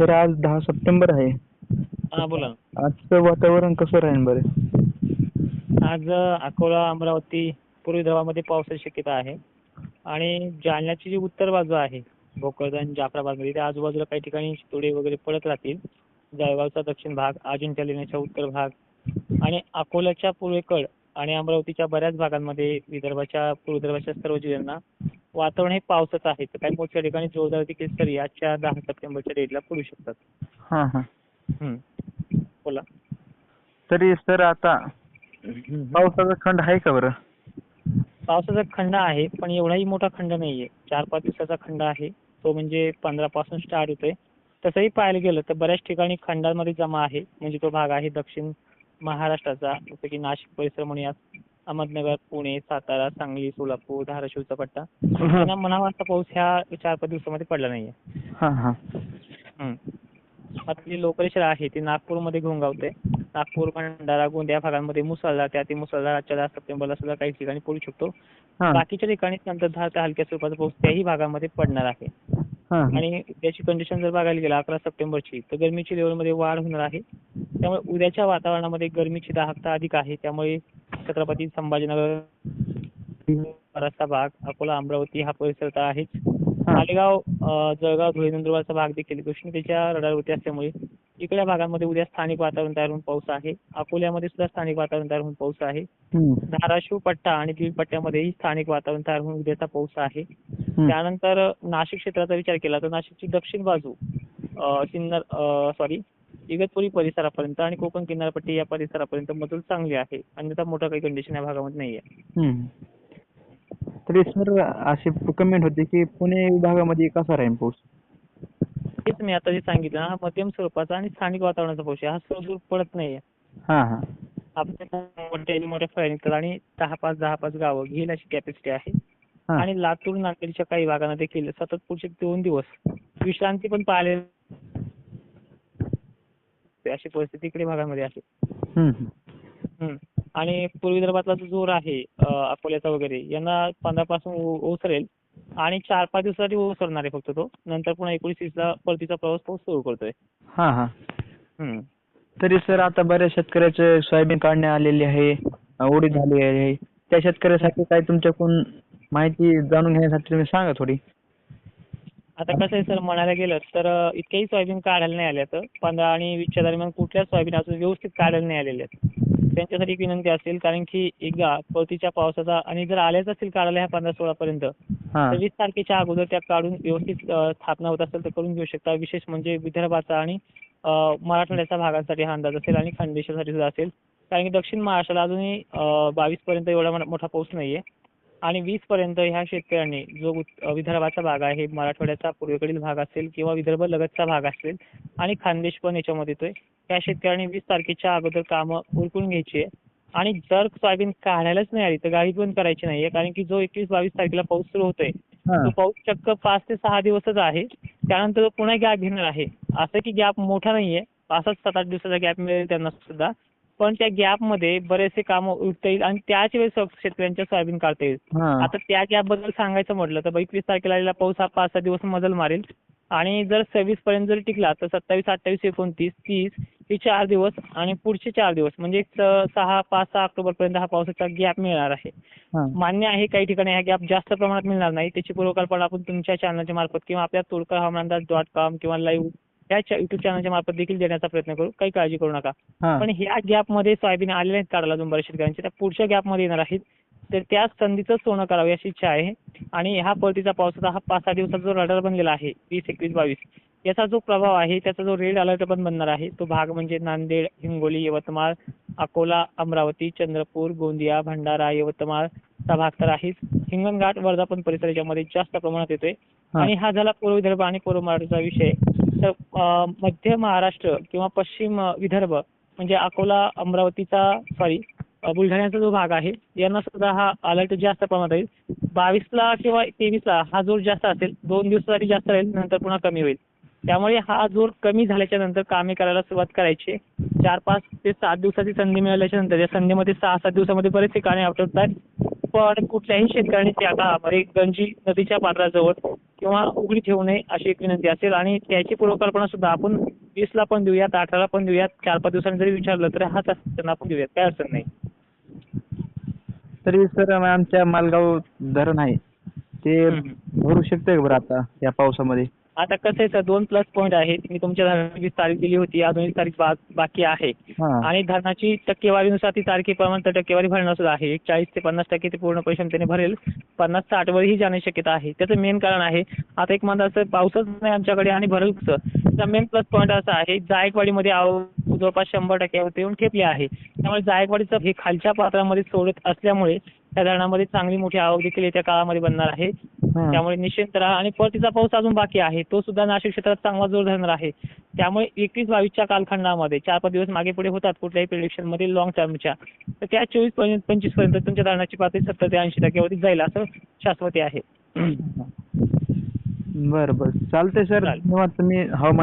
Sir आज दहा September आहे. हा बोला. आजचं वातावरण कसं राहील बरं? आज अ, अकोला अमरावती पूर्व विदर्भामध्ये पावसाची शक्यता आहे. आणि जालन्याची जी उत्तर बाजू आहे भोकरदन जाफराबादमध्ये त्या आजूबाजूला काही ठिकाणी तोडे वगैरे पडत राहतील. जळगावचा दक्षिण भाग अजिंठा लेण्याचा उत्तर भाग आणि अकोल्याच्या पूर्वेकड आणि अमरावतीच्या बऱ्याच भागांमध्ये विदर्भाच्या पूर्व विदर्भाच्या सर्व जिल्ह्यांना वातावरण हे पावसाचं आहे. तर काही मोठ्या ठिकाणी जोरदार देखील सरी आजच्या दहा सप्टेंबरच्या डेटला पडू शकतात. हां हां. हम्म. बोला. तरी सर आता पावसाचा खंड आहे का बरं? पावसाचा खंड आहे पण एवढाही मोठा खंड नाहीये. चार पाच दिवसाचा खंड आहे. तो म्हणजे पंधरा पासून स्टार्ट होतोय. तसंही पाहायला गेलं तर बऱ्याच ठिकाणी खंडांमध्ये जमा आहे. म्हणजे तो भाग आहे दक्षिण महाराष्ट्राचा जसं की नाशिक परिसर म्हणूयात. अहमदनगर पुणे सातारा सांगली सोलापूर धाराशिवचा पट्टा. त्यांना म्हणावा असा पाऊस ह्या चार पाच दिवसामध्ये पडला नाहीये. हां हां. जी लोकरेषा आहे ती नागपूरमध्ये घोंगावते. नागपूर भंडारा गोंदिया भागांमध्ये मुसळधार त्या ती मुसळधार आजच्या दहा सप्टेंबरला सुद्धा काही ठिकाणी पडू शकतो. हां. बाकीच्या ठिकाणी संततधार ते हलक्या स्वरूपाचा पाऊस त्याही भागामध्ये पडणार आहे. हां आणि त्याची कंडिशन जर बघायला गेलं अकरा सप्टेंबरची तर गरमीची लेवलमध्ये वाढ होणार आहे. त्यामुळे उद्याच्या वातावरणामध्ये गरमीची दाहकता अधिक आहे. त्यामुळे छत्रपती संभाजीनगर भाग अकोला अमरावती हा परिसर तर आहेच. मालेगाव जळगाव धुळे नंदुरबारचा भाग देखील उष्णतेच्या रडारवरती असल्यामुळे इकडल्या भागांमध्ये उद्या स्थानिक वातावरण तयार होऊन पाऊस आहे. अकोल्यामध्ये सुद्धा स्थानिक वातावरण तयार होऊन पाऊस आहे. धाराशिव पट्टा आणि बीड पट्ट्यामध्येही स्थानिक वातावरण तयार होऊन उद्याचा पाऊस आहे. त्यानंतर नाशिक क्षेत्राचा विचार केला तर नाशिकची दक्षिण बाजू सिन्नर सॉरी इगतपुरी परिसरापर्यंत आणि कोकण किनारपट्टी या परिसरापर्यंत मजल चांगली आहे. अन्यथा मोठं काही कंडिशन या भागामध्ये नाहीये. हम्म. तरी सर अशी कमेंट होती की पुणे विभागामध्ये कसा राहील पाऊस? तेच मी आता जे सांगितलं हा मध्यम स्वरूपाचा आणि स्थानिक वातावरणाचा पाऊस आहे. हा सहजूर पडत नाहीये. हां हां. आपल्या मोठ्या निघतात आणि दहा पाच दहा पाच गावं घेईल अशी कॅपॅसिटी आहे. हां. आणि लातूर नांदेडच्या काही भागांना देखील सतत पुढचे दोन दिवस विश्रांती पण पाहिले अशी परिस्थिती इकडे भागामध्ये आहे हम्म, हम्म. हम्म. आणि पूर्व विदर्भातला जो जोर आहे अकोल्याचा वगैरे यांना पंधरा पासून ओसरेल आणि चार पाच दिवसासाठी ओसरणार आहे फक्त तो नंतर पुन्हा एकोणीस ला परतीचा प्रवास तो सुरू करतोय हां हां हम्म. तरी सर आता बऱ्याच शेतकऱ्याचे सोयाबीन काढणे आलेली आहे उडीद झाली आहे त्या शेतकऱ्यासाठी काय तुमच्याकडून माहिती जाणून घेण्यासाठी तुम्ही सांगा थोडी आता कसं आहे सर म्हणायला गेलं तर इतकेही सोयाबीन काढायला नाही आले तर पंधरा आणि वीसच्या दरम्यान कुठल्याच सोयाबीन अजून व्यवस्थित काढायला नाही आलेले आहेत. त्यांच्यासाठी एक विनंती असेल कारण की एकदा परतीच्या पावसाचा आणि जर आल्याच असतील काढायला ह्या पंधरा सोळा पर्यंत तर वीस तारखेच्या अगोदर त्या काढून व्यवस्थित स्थापना होत असेल तर करून घेऊ शकता. विशेष म्हणजे विदर्भाचा आणि मराठवाड्याच्या भागांसाठी हा अंदाज असेल आणि खानदेशासाठी सुद्धा असेल. कारण की दक्षिण महाराष्ट्राला अजूनही बावीस पर्यंत एवढा मोठा पाऊस नाहीये. आणि वीस पर्यंत ह्या शेतकऱ्यांनी जो विदर्भाचा भाग आहे मराठवाड्याचा पूर्वेकडील भाग असेल किंवा विदर्भ लगतचा भाग असेल आणि खानदेश पण याच्यामध्ये येतोय त्या शेतकऱ्यांनी वीस तारखेच्या अगोदर कामं उरकून घ्यायची आहे. आणि जर सोयाबीन काढायलाच नाही आली तर गाडी पण करायची नाहीये कारण की जो एकवीस बावीस तारखेला पाऊस सुरू होतोय तो पाऊस चक्क पाच ते सहा दिवसच आहे. त्यानंतर पुन्हा गॅप घेणार आहे. असं की गॅप मोठा नाहीये पाच सात आठ दिवसाचा गॅप मिळेल त्यांना सुद्धा. पण त्या गॅपमध्ये बरेचसे कामं उरता येईल आणि त्याच वेळेस शेतकऱ्यांच्या सोयाबीन काढता येईल. हां. आता त्या गॅपबद्दल सांगायचं म्हटलं तर एकवीस तारखेला आलेला पाऊस हा पाच सहा दिवस मजल मारेल. आणि जर सव्वीस पर्यंत जरी टिकला तर सत्तावीस अठ्ठावीस एकोणतीस तीस हे चार दिवस आणि पुढचे चार दिवस म्हणजे सहा पाच सहा ऑक्टोबर पर्यंत हा पावसाचा गॅप मिळणार आहे. मान्य आहे काही ठिकाणी हा गॅप जास्त प्रमाणात मिळणार नाही. त्याची पूर्वकल्पना आपण तुमच्या चॅनलच्या मार्फत किंवा आपल्या तोडकर हवामान अंदाज डॉट कॉम किंवा लाईव्ह या युट्यूब चॅनलच्या मार्फत देखील देण्याचा प्रयत्न करू. काही काळजी करू नका. पण ह्या गॅपमध्ये सोयाबीन आलेले आहेत काढायला अजून बऱ्याच शेतकऱ्यांचे. त्या पुढच्या गॅपमध्ये येणार आहेत. तर त्या संधीचं सोनं करावं अशी इच्छा आहे. आणि हा परतीचा पावसाचा हा पाच सहा दिवसाचा जो रडार बनलेला आहे वीस एकवीस बावीस याचा जो प्रभाव आहे त्याचा जो रेड अलर्ट पण बनणार आहे तो भाग म्हणजे नांदेड हिंगोली यवतमाळ अकोला अमरावती चंद्रपूर गोंदिया भंडारा यवतमाळ चा भाग तर आहेच. हिंगणघाट वर्धापन परिसर याच्यामध्ये जास्त प्रमाणात येतोय. आणि हा झाला पूर्व विदर्भ आणि पूर्व मराठवाड्याचा विषय. तर मध्य महाराष्ट्र किंवा पश्चिम विदर्भ म्हणजे अकोला अमरावतीचा सॉरी बुलढाण्याचा जो भाग आहे यांना सुद्धा हा अलर्ट जास्त प्रमाणात राहील बावीसला किंवा तेवीसला हा जोर जास्त असेल दोन दिवसासाठी जास्त राहील नंतर पुन्हा कमी होईल. त्यामुळे हा जोर कमी झाल्याच्यानंतर कामे करायला सुरुवात करायची. चार पाच ते सात दिवसाची संधी मिळाल्याच्या नंतर या संधीमध्ये सहा सात दिवसामध्ये बरेचसे कामे आपटतात पण कुठल्याही शेतकऱ्यांनी त्या काळामध्ये गंजी नदीच्या पात्राजवळ किंवा उघडी ठेवू नये अशी एक विनंती असेल. आणि त्याची पूर्वकल्पना सुद्धा आपण वीसला पण देऊयात अठराला पण देऊयात चार पाच दिवसांनी जरी विचारलं तर हा त्यांना आपण देऊयात. काय अडचण नाही. तरी सर आमच्या मालगाव धरण आहे. ते. भरू शकतंय का बरं आता या पावसामध्ये? आता कसं आहे सर दोन प्लस पॉईंट आहेत. मी तुमच्या धरणाची वीस तारीख दिली होती अजून एक तारीख बा- बाकी आहे. हा. आणि धरणाची टक्केवारीनुसार ती तारखेप्रमाणे त्या टक्केवारी भरणं सुद्धा आहे. एक चाळीस ते पन्नास टक्के ते पूर्णपणे क्षमतेने भरेल. पन्नास साठ वरही जाण्याची शक्यता आहे. त्याचं मेन कारण आहे आता एक म्हणतात असं पाऊसच नाही आमच्याकडे आणि भरेल कसं? त्याचा मेन प्लस पॉईंट असा आहे जायकवाडीमध्ये आव जवळपास शंभर टक्क्यावरती येऊन ठेपले आहे. त्यामुळे जायकवाडीचं हे खालच्या पात्रामध्ये सोडत असल्यामुळे त्या धरणामध्ये चांगली मोठी आवक देखील येत्या काळामध्ये बनणार आहे. त्यामुळे निश्चित राहा आणि परतीचा पाऊस अजून बाकी आहे. तो सुद्धा नाशिक क्षेत्रात चांगला जोर धरणार आहे. त्यामुळे एकवीस बावीसच्या कालखंडामध्ये चार पाच दिवस मागे पुढे होतात कुठल्याही प्रिडिक्शनमध्ये लॉंग टर्मच्या तर त्या चोवीसपर्यंत पंचवीसपर्यंत तुमच्या धरणाची पातळी सत्तर ते ऐंशी टक्क्यावरती जाईल असं शाश्वती आहे. बरं बरं. चालतंय सर. धन्यवाद. तुम्ही हवामान